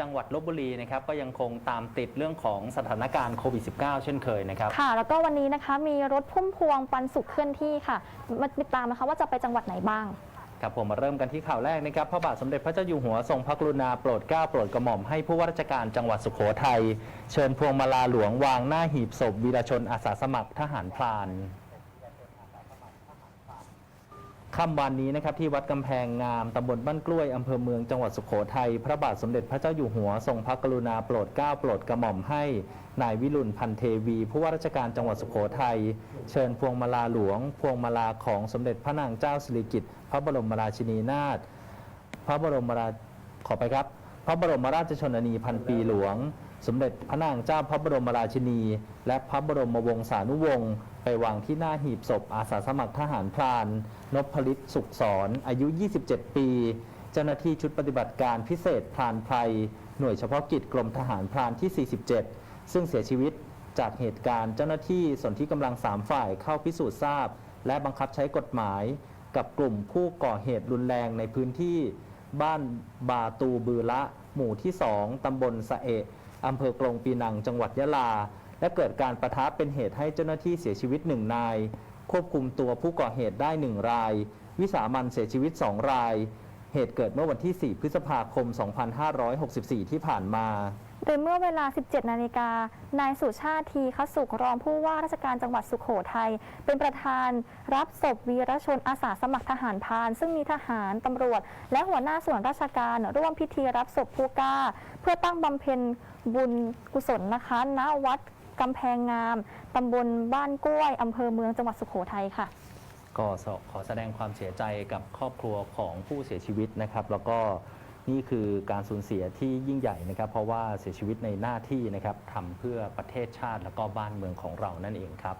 จังหวัดลบบุรีนะครับก็ยังคงตามติดเรื่องของสถานการณ์โควิด -19 เช่นเคยนะครับ ค่ะ แล้วก็วันนี้นะคะมีรถพุ่มพวงปันสุขเคลื่อนที่ค่ะ มาติดตามนะคะว่าจะไปจังหวัดไหนบ้าง ครับผมมาเริ่มกันที่ข่าวแรกนะครับ พระบาทสมเด็จพระเจ้าอยู่หัวทรงพระกรุณาโปรดเกล้าโปรดกระหม่อมให้ผู้ว่าราชการจังหวัดสุโขทัยเชิญพวงมาลาหลวงวางหน้าหีบศพวีรชนอาสาสมัครทหารพราน ค่ำวันนี้นะครับที่วัดกำแพงงามตำบลบ้านกล้วยอำเภอเมืองจังหวัดสุโขทัยพระบาทสมเด็จพระเจ้าอยู่หัวทรงพระกรุณาโปรดเกล้าโปรดกระหม่อมให้นายวิรุณพันเทวีผู้ว่าราชการจังหวัดสุโขทัยเชิญพวงมาลาหลวง พวงมาลาของสมเด็จพระนางเจ้าสิริกิติ์พระบรมราชินีนาถพระบรมราขอไปครับ พระบรมราชชนนีพันปีหลวง สมเด็จพระนางเจ้าพระบรมราชินี และพระบรมวงศานุวงศ์ไปวางที่หน้าหีบศพอาสาสมัครทหารพรานนพลิตสุขสอนอายุ 27 ปี เจ้าหน้าที่ชุดปฏิบัติการพิเศษพรานไพรหน่วยเฉพาะกิจกรมทหารพรานที่ 47 ซึ่งเสียชีวิตจากเหตุการณ์เจ้าหน้าที่ส่วนที่กำลังสามฝ่ายเข้าพิสูจน์ทราบ และบังคับใช้กฎหมาย กับกลุ่มผู้ก่อเหตุรุนแรงในพื้นที่ บ้านบาตูบือละ หมู่ที่ 2 ตำบลสะเอะ อำเภอกรงปีนังจังหวัดยะลา และเกิดการประทะเป็นเหตุให้เจ้าหน้าที่เสียชีวิตหนึ่งนาย ควบคุมตัวผู้ก่อเหตุได้หนึ่งราย วิสามันเสียชีวิตสองราย เหตุเกิดเมื่อวันที่ 4 พฤษภาคม 2564 ที่ผ่านมา โดยเมื่อเวลา 17 นาฬิกา นายสุชาติทีคสุขรองผู้ว่าราชการจังหวัดสุขโขทัยเป็นประธานรับศพวีรชนอาสาสมัครทหารพาน ซึ่งมีทหารตำรวจ และหัวหน้าส่วนราชการร่วมพิธีรับศพผู้กล้า เพื่อตั้งบำเพ็ญบุญกุศลนะคะณวัดกำแพงงามตำบลบ้านกล้วยอำเภอเมืองจังหวัดสุขโขทัยค่ะ ก็ขอแสดงความเสียใจกับครอบครัวของผู้เสียชีวิตนะครับ แล้วก็ นี่คือการสูญเสียที่ยิ่งใหญ่นะครับ เพราะว่าเสียชีวิตในหน้าที่นะครับทำเพื่อประเทศชาติแล้วก็บ้านเมืองของเรานั่นเองครับ